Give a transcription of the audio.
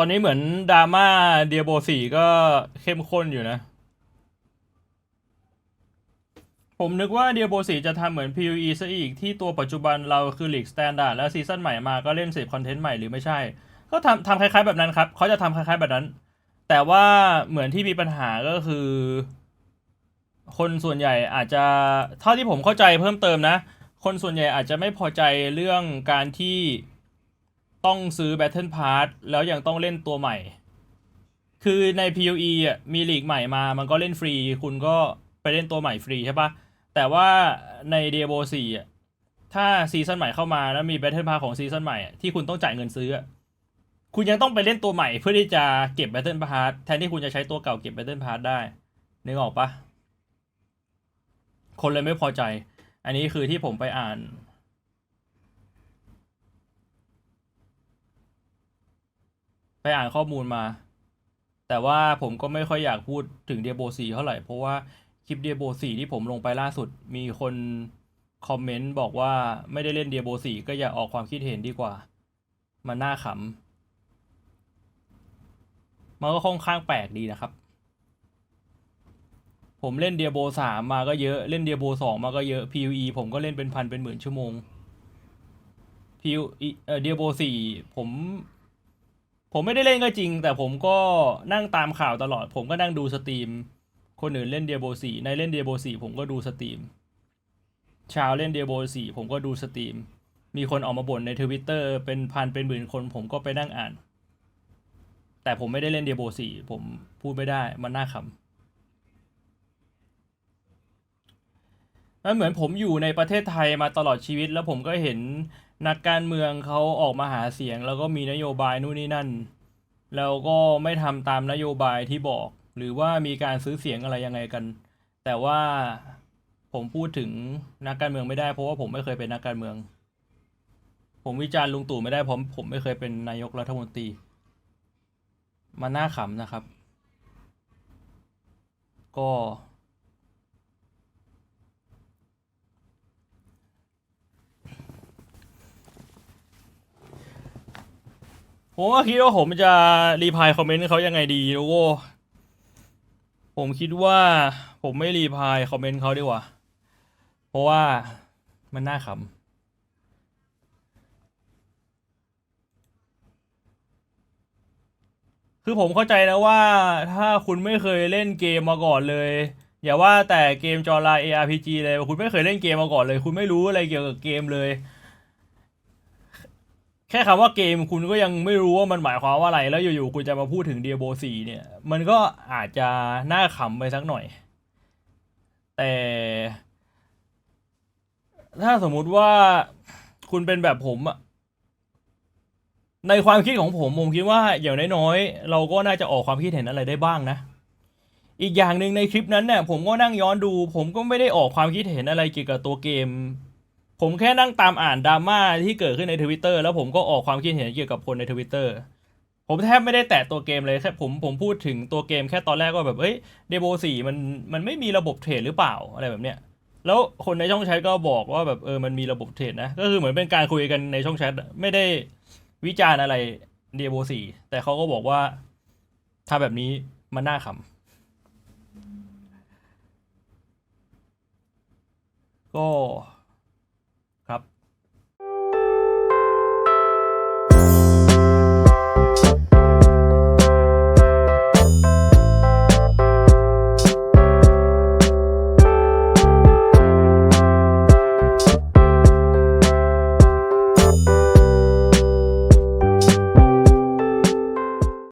ตอนนี้เหมือนดราม่าเดียโบสี่ก็เข้มข้นอยู่นะ ผมนึกว่าเดียโบสี่จะทำเหมือน PUE ซะอีกที่ตัวปัจจุบันเราคือลีกสแตนดาร์ดแล้วซีซั่นใหม่มาก็เล่นเสพคอนเทนต์ใหม่หรือไม่ใช่ ก็ทำทำคล้ายๆแบบนั้นครับ เขาจะทำคล้ายๆแบบนั้น แต่ว่าเหมือนที่มีปัญหาก็คือ คนส่วนใหญ่อาจจะเท่าที่ผมเข้าใจเพิ่มเติมนะ คนส่วนใหญ่อาจจะไม่พอใจเรื่องการที่ ต้องซื้อ Battle Pass แล้วยังต้องเล่นตัวใหม่ คือใน PoE อะมีลีกใหม่มา มันก็เล่นฟรี คุณก็ไปเล่นตัวใหม่ฟรีใช่ปะแต่ว่าใน Diablo 4อะถ้าซีซั่นใหม่เข้ามาแล้วมี Battle Pass ของซีซั่นใหม่ที่คุณต้องจ่ายเงินซื้อ คุณยังต้องไปเล่นตัวใหม่เพื่อที่จะเก็บ Battle Pass แทนที่คุณจะใช้ตัวเก่าเก็บ Battle Pass ได้นึกออกปะคนเลยไม่พอใจ อันนี้คือที่ผมไปอ่าน ไป อ่านข้อมูลมา แต่ว่าผมก็ไม่ค่อยอยากพูดถึงเดียโบ4เท่าไหร่ เพราะว่าคลิปเดียโบ4ที่ผมลงไปล่าสุด มีคนคอมเมนต์บอกว่าไม่ได้เล่นเดียโบ4ก็อย่าออกความคิดเห็นดีกว่า มันน่าขำ มันก็ค่อนข้างแปลกดีนะครับ ผมเล่นเดียโบสามมาก็เยอะเล่นเดียโบสองมาก็เยอะ PUE ผมก็เล่นเป็นพันเป็นหมื่นชั่วโมง PUE เอ่อเดียโบสี่ผม ผมไม่ได้เล่นก็จริง แต่ผมก็นั่งตามข่าวตลอด ผมก็นั่งดูสตรีม คนอื่นเล่นเดียโบสี่ในเล่นเดียโบสี่ผมก็ดูสตรีม ชาวเล่นเดียโบสี่ผมก็ดูสตรีม มีคนออกมาบ่นในทวิตเตอร์เป็นพันเป็นหมื่นคน ผมก็ไปนั่งอ่าน แต่ผมไม่ได้เล่นเดียโบสี่ผมพูดไม่ได้มันน่าขำ มันเหมือนผมอยู่ในประเทศไทยมาตลอดชีวิต แล้วผมก็เห็นนักการเมืองเขาออกมาหาเสียง แล้วก็มีนโยบายนู่นนี่นั่น แล้วก็ไม่ทำตามนโยบายที่บอก หรือว่ามีการซื้อเสียงอะไรยังไงกัน แต่ว่าผมพูดถึงนักการเมืองไม่ได้เพราะว่าผมไม่เคยเป็นนักการเมือง ผมวิจารณ์ลุงตู่ไม่ได้เพราะผมไม่เคยเป็นนายกรัฐมนตรีมันน่าขำนะครับ ก็ ผมก็คิดว่าผมจะรีพลายคอมเมนต์เขายังไงดีโว้ผมคิดว่าผมไม่รีพลายคอมเมนต์เขาดีกว่า เพราะว่ามันน่าขำคือผมเข้าใจนะว่าถ้าคุณไม่เคยเล่นเกมมาก่อนเลย อย่าว่าแต่เกมจอไลน์ ARPG เลยคุณไม่เคยเล่นเกมมาก่อนเลย คุณไม่รู้อะไรเกี่ยวกับเกมเลย แค่คำว่าเกมคุณก็ยังไม่รู้ว่ามันหมายความว่าอะไร แล้วอยู่ๆคุณจะมาพูดถึง Diablo 4เนี่ย มันก็อาจจะน่าขำไปสักหน่อย แต่ ถ้าสมมุติว่าคุณเป็นแบบผมอะในความคิดของผมผมคิดว่าอย่างน้อยๆเราก็น่าจะออกความคิดเห็นอะไรได้บ้างนะ อีกอย่างหนึ่งในคลิปนั้นเนี่ยผมก็นั่งย้อนดู ผมก็ไม่ได้ออกความคิดเห็นอะไรเกี่ยวกับตัวเกม ผมแค่นั่งตามอ่านดราม่าที่เกิดขึ้นในทวิตเตอร์แล้วผมก็ออกความคิดเห็นเกี่ยวกับคนในทวิตเตอร์ผมแทบไม่ได้แตะตัวเกมเลยแค่ผมผมพูดถึงตัวเกมแค่ตอนแรกก็แบบเอ้ยเดโบสี่มันมันไม่มีระบบเทรดหรือเปล่าอะไรแบบเนี้ยแล้วคนในช่องแชทก็บอกว่าแบบเออมันมีระบบเทรดนะก็คือเหมือนเป็นการคุยกันในช่องแชทไม่ได้วิจารณ์อะไรเดโบสี่แต่เขาก็บอกว่าถ้าแบบนี้มันน่าขำก็